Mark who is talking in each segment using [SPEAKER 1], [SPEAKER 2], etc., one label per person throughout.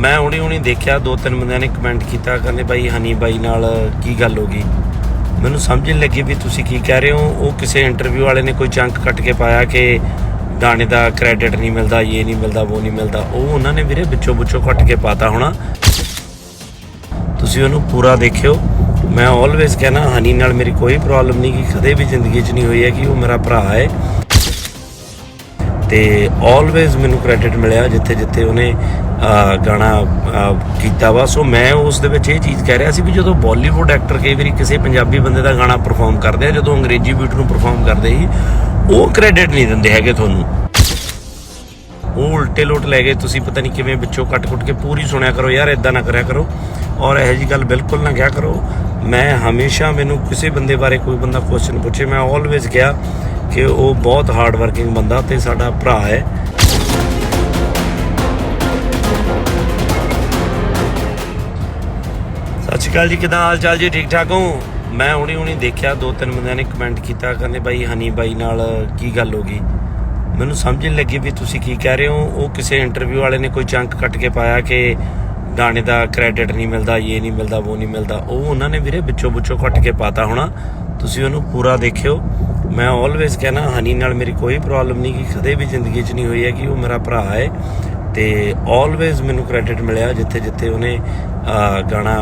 [SPEAKER 1] ਮੈਂ ਹੁਣੀ ਹੁਣੀ ਦੇਖਿਆ, ਦੋ ਤਿੰਨ ਬੰਦਿਆਂ ਨੇ ਕਮੈਂਟ ਕੀਤਾ, ਕਹਿੰਦੇ ਬਾਈ ਹਨੀ ਬਾਈ ਨਾਲ ਕੀ ਗੱਲ ਹੋ ਗਈ? ਮੈਨੂੰ ਸਮਝ ਨਹੀਂ ਲੱਗੀ ਵੀ ਤੁਸੀਂ ਕੀ ਕਹਿ ਰਹੇ ਹੋ। ਉਹ ਕਿਸੇ ਇੰਟਰਵਿਊ ਵਾਲੇ ਨੇ ਕੋਈ ਚੰਕ ਕੱਟ ਕੇ ਪਾਇਆ ਕਿ ਗਾਣੇ ਦਾ ਕ੍ਰੈਡਿਟ ਨਹੀਂ ਮਿਲਦਾ, ਇਹ ਨਹੀਂ ਮਿਲਦਾ, ਉਹ ਨਹੀਂ ਮਿਲਦਾ। ਉਹ ਉਹਨਾਂ ਨੇ ਵੀਰੇ ਵਿੱਚੋਂ ਵਿੱਚੋਂ ਕੱਟ ਕੇ ਪਾਤਾ ਹੋਣਾ। ਤੁਸੀਂ ਉਹਨੂੰ ਪੂਰਾ ਦੇਖਿਓ। ਮੈਂ ਆਲਵੇਜ਼ ਕਹਿਣਾ, ਹਨੀ ਨਾਲ ਮੇਰੀ ਕੋਈ ਪ੍ਰੋਬਲਮ ਨਹੀਂ ਕਿ ਕਦੇ ਵੀ ਜ਼ਿੰਦਗੀ 'ਚ ਨਹੀਂ ਹੋਈ ਹੈ ਕਿ ਉਹ ਮੇਰਾ ਭਰਾ ਹੈ। ਤੇ ਆਲਵੇਜ਼ ਮੈਨੂੰ ਕ੍ਰੈਡਿਟ ਮਿਲਿਆ ਜਿੱਥੇ ਜਿੱਥੇ ਉਹਨੇ ਗਾਣਾ ਕੀਤਾ ਵਾ। ਸੋ ਮੈਂ ਉਸ ਦੇ ਵਿੱਚ ਇਹ ਚੀਜ਼ ਕਹਿ ਰਿਹਾ ਸੀ ਵੀ ਜਦੋਂ ਬਾਲੀਵੁੱਡ ਐਕਟਰ ਕਈ ਵਾਰੀ ਕਿਸੇ ਪੰਜਾਬੀ ਬੰਦੇ ਦਾ ਗਾਣਾ ਪਰਫਾਰਮ ਕਰਦੇ ਆ, ਜਦੋਂ ਅੰਗਰੇਜ਼ੀ ਬੀਟ ਨੂੰ ਪਰਫਾਰਮ ਕਰਦੇ ਸੀ, ਉਹ ਕ੍ਰੈਡਿਟ ਨਹੀਂ ਦਿੰਦੇ ਹੈਗੇ ਤੁਹਾਨੂੰ। ਉਹ ਉਲਟੇ ਲੋਟ ਲੈ ਗਏ, ਤੁਸੀਂ ਪਤਾ ਨਹੀਂ ਕਿਵੇਂ ਵਿੱਚੋਂ ਕੱਟ-ਕੁੱਟ ਕੇ ਪੂਰੀ ਸੁਣਿਆ ਕਰੋ, ਯਾਰ ਇਦਾਂ ਨਾ ਕਰਿਆ ਕਰੋ। ਔਰ ਇਹੋ ਜੀ ਗੱਲ ਬਿਲਕੁਲ ਨਾ ਕਿਹਾ ਕਰੋ। ਮੈਂ ਹਮੇਸ਼ਾ ਮੈਨੂੰ ਕਿਸੇ ਬੰਦੇ ਬਾਰੇ ਕੋਈ ਬੰਦਾ ਕੁਐਸਚਨ ਪੁੱਛੇ, ਮੈਂ ਆਲਵੇਜ਼ ਕਿਹਾ ਕਿ ਉਹ ਬਹੁਤ ਹਾਰਡ ਵਰਕਿੰਗ ਬੰਦਾ ਤੇ ਸਾਡਾ ਭਰਾ ਹੈ। ਸਤਿ ਸ਼੍ਰੀ ਅਕਾਲ ਜੀ, ਕਿਦਾਂ ਹਾਲ ਚਾਲ ਜੀ? ਠੀਕ ਠਾਕ ਹੋ? ਮੈਂ ਹੁਣੀ ਹੁਣੀ ਦੇਖਿਆ ਦੋ ਤਿੰਨ ਬੰਦਿਆਂ ਨੇ ਕਮੈਂਟ ਕੀਤਾ, ਕਹਿੰਦੇ ਬਾਈ, ਹਨੀ ਬਾਈ ਨਾਲ ਕੀ ਗੱਲ ਹੋ ਗਈ? ਮੈਨੂੰ ਸਮਝ ਨਹੀਂ ਲੱਗੀ ਵੀ ਤੁਸੀਂ ਕੀ ਕਹਿ ਰਹੇ ਹੋ। ਉਹ ਕਿਸੇ ਇੰਟਰਵਿਊ ਵਾਲੇ ਨੇ ਕੋਈ ਚੰਕ ਕੱਟ ਕੇ ਪਾਇਆ ਕਿ ਗਾਣੇ ਦਾ ਕ੍ਰੈਡਿਟ ਨਹੀਂ ਮਿਲਦਾ, ਇਹ ਨਹੀਂ ਮਿਲਦਾ, ਉਹ ਨਹੀਂ ਮਿਲਦਾ। ਉਹ ਉਹਨਾਂ ਨੇ ਵੀਰੇ ਵਿੱਚੋਂ ਵਿੱਚੋਂ ਕੱਟ ਕੇ ਪਾਤਾ ਹੋਣਾ। ਤੁਸੀਂ ਉਹਨੂੰ ਪੂਰਾ ਦੇਖਿਓ। ਮੈਂ ਆਲਵੇਜ਼ ਕਹਿਣਾ ਹਨੀ ਨਾਲ ਮੇਰੀ ਕੋਈ ਪ੍ਰੋਬਲਮ ਨਹੀਂ ਕਿ ਕਦੇ ਵੀ ਜ਼ਿੰਦਗੀ 'ਚ ਨਹੀਂ ਹੋਈ ਹੈ ਕਿ ਉਹ ਮੇਰਾ ਭਰਾ ਹੈ। ਤੇ ਆਲਵੇਜ਼ ਮੈਨੂੰ ਕ੍ਰੈਡਿਟ ਮਿਲਿਆ ਜਿੱਥੇ ਜਿੱਥੇ ਉਹਨੇ ਗਾਣਾ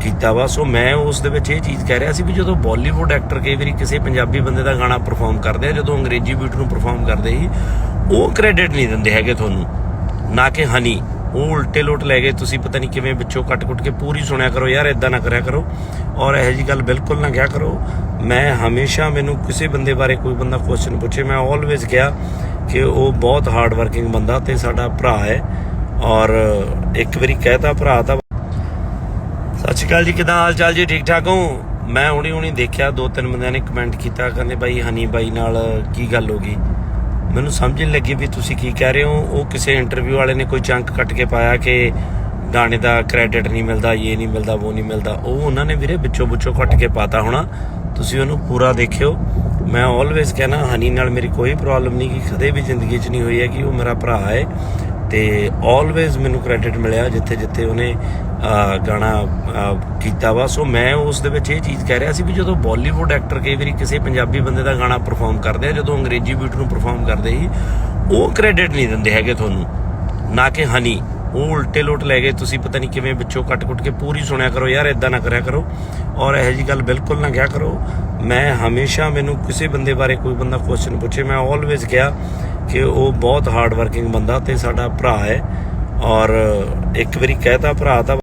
[SPEAKER 1] ਕੀਤਾ ਵਾ। ਸੋ ਮੈਂ ਉਸ ਦੇ ਵਿੱਚ ਇਹ ਚੀਜ਼ ਕਹਿ ਰਿਹਾ ਸੀ ਵੀ ਜਦੋਂ ਬਾਲੀਵੁੱਡ ਐਕਟਰ ਕਈ ਵਾਰੀ ਕਿਸੇ ਪੰਜਾਬੀ ਬੰਦੇ ਦਾ ਗਾਣਾ ਪਰਫਾਰਮ ਕਰਦੇ ਆ, ਜਦੋਂ ਅੰਗਰੇਜ਼ੀ ਬੀਟ ਨੂੰ ਪਰਫਾਰਮ ਕਰਦੇ ਸੀ, ਉਹ ਕ੍ਰੈਡਿਟ ਨਹੀਂ ਦਿੰਦੇ ਹੈਗੇ ਤੁਹਾਨੂੰ। ਨਾ ਕਿ ਹਨੀ ਉਹ ਉਲਟੇ ਲੋਟ ਲੈ ਗਏ, ਤੁਸੀਂ ਪਤਾ ਨਹੀਂ ਕਿਵੇਂ ਵਿੱਚੋਂ ਕੱਟ-ਕੁੱਟ ਕੇ ਪੂਰੀ ਸੁਣਿਆ ਕਰੋ ਯਾਰ ਇਦਾਂ ਨਾ ਕਰਿਆ ਕਰੋ। ਔਰ ਇਹੋ ਜੀ ਗੱਲ ਬਿਲਕੁਲ ਨਾ ਕਿਹਾ ਕਰੋ। ਮੈਂ ਹਮੇਸ਼ਾ ਮੈਨੂੰ ਕਿਸੇ ਬੰਦੇ ਬਾਰੇ ਕੋਈ ਬੰਦਾ ਕੁਐਸਚਨ ਪੁੱਛੇ, ਮੈਂ ਆਲਵੇਜ਼ ਕਿਹਾ ਕਿ ਉਹ ਬਹੁਤ ਹਾਰਡ ਵਰਕਿੰਗ ਬੰਦਾ ਤੇ ਸਾਡਾ ਭਰਾ ਹੈ। ਔਰ ਇੱਕ ਵਾਰੀ ਕਹਿਤਾ ਭਰਾ ਤਾਂ ਸਤਿ ਸ਼੍ਰੀ ਅਕਾਲ ਜੀ, ਕਿਦਾਂ ਹਾਲ ਚਾਲ ਜੀ? ਠੀਕ ਠਾਕ ਹੋ? ਮੈਂ ਹੁਣੀ ਹੁਣੀ ਦੇਖਿਆ ਦੋ ਤਿੰਨ ਬੰਦਿਆਂ ਨੇ ਕਮੈਂਟ ਕੀਤਾ, ਕਹਿੰਦੇ ਬਾਈ, ਹਨੀ ਬਾਈ ਨਾਲ ਕੀ ਗੱਲ ਹੋ ਗਈ? ਮੈਨੂੰ ਸਮਝ ਨਹੀਂ ਲੱਗੀ ਵੀ ਤੁਸੀਂ ਕੀ ਕਹਿ ਰਹੇ ਹੋ। ਉਹ ਕਿਸੇ ਇੰਟਰਵਿਊ ਵਾਲੇ ਨੇ ਕੋਈ ਚੰਕ ਕੱਟ ਕੇ ਪਾਇਆ ਕਿ ਗਾਣੇ ਦਾ ਕ੍ਰੈਡਿਟ ਨਹੀਂ ਮਿਲਦਾ, ਇਹ ਨਹੀਂ ਮਿਲਦਾ, ਉਹ ਨਹੀਂ ਮਿਲਦਾ। ਉਹ ਉਹਨਾਂ ਨੇ ਵੀਰੇ ਵਿੱਚੋਂ ਵਿੱਚੋਂ ਕੱਟ ਕੇ ਪਾਤਾ ਹੋਣਾ। ਤੁਸੀਂ ਉਹਨੂੰ ਪੂਰਾ ਦੇਖਿਓ। ਮੈਂ ਆਲਵੇਜ਼ ਕਹਿਣਾ ਹਨੀ ਨਾਲ ਮੇਰੀ ਕੋਈ ਪ੍ਰੋਬਲਮ ਨਹੀਂ ਕਿ ਕਦੇ ਵੀ ਜ਼ਿੰਦਗੀ 'ਚ ਨਹੀਂ ਹੋਈ ਹੈ ਕਿ ਉਹ ਮੇਰਾ ਭਰਾ ਹੈ। ਤੇ ਆਲਵੇਜ਼ ਮੈਨੂੰ ਕ੍ਰੈਡਿਟ ਮਿਲਿਆ ਜਿੱਥੇ ਜਿੱਥੇ ਉਹਨੇ ਗਾਣਾ ਕੀਤਾ ਵਾ। ਸੋ ਮੈਂ ਉਸ ਦੇ ਵਿੱਚ ਇਹ ਚੀਜ਼ ਕਹਿ ਰਿਹਾ ਸੀ ਵੀ ਜਦੋਂ ਬਾਲੀਵੁੱਡ ਐਕਟਰ ਕਈ ਵਾਰੀ ਕਿਸੇ ਪੰਜਾਬੀ ਬੰਦੇ ਦਾ ਗਾਣਾ ਪਰਫਾਰਮ ਕਰਦੇ ਆ, ਜਦੋਂ ਅੰਗਰੇਜ਼ੀ ਬੀਟ ਨੂੰ ਪਰਫਾਰਮ ਕਰਦੇ ਸੀ, ਉਹ ਕ੍ਰੈਡਿਟ ਨਹੀਂ ਦਿੰਦੇ ਹੈਗੇ ਤੁਹਾਨੂੰ। ਨਾ ਕਿ ਹਨੀ ਉਹ ਉਲਟੇ ਲੋਟ ਲੈ ਗਏ, ਤੁਸੀਂ ਪਤਾ ਨਹੀਂ ਕਿਵੇਂ ਵਿੱਚੋਂ ਕੱਟ-ਕੁੱਟ ਕੇ ਪੂਰੀ ਸੁਣਿਆ ਕਰੋ, ਯਾਰ ਇਦਾਂ ਨਾ ਕਰਿਆ ਕਰੋ। ਔਰ ਇਹੋ ਜੀ ਗੱਲ ਬਿਲਕੁਲ ਨਾ ਕਿਹਾ ਕਰੋ। ਮੈਂ ਹਮੇਸ਼ਾ ਮੈਨੂੰ ਕਿਸੇ ਬੰਦੇ ਬਾਰੇ ਕੋਈ ਬੰਦਾ ਕੁਐਸਚਨ ਪੁੱਛੇ, ਮੈਂ ਆਲਵੇਜ਼ ਕਿਹਾ ਕਿ ਉਹ ਬਹੁਤ ਹਾਰਡ ਵਰਕਿੰਗ ਬੰਦਾ ਤੇ ਸਾਡਾ ਭਰਾ ਹੈ ਔਰ ਇੱਕ ਵਾਰੀ ਕਹਿਤਾ ਭਰਾ ਤਾਂ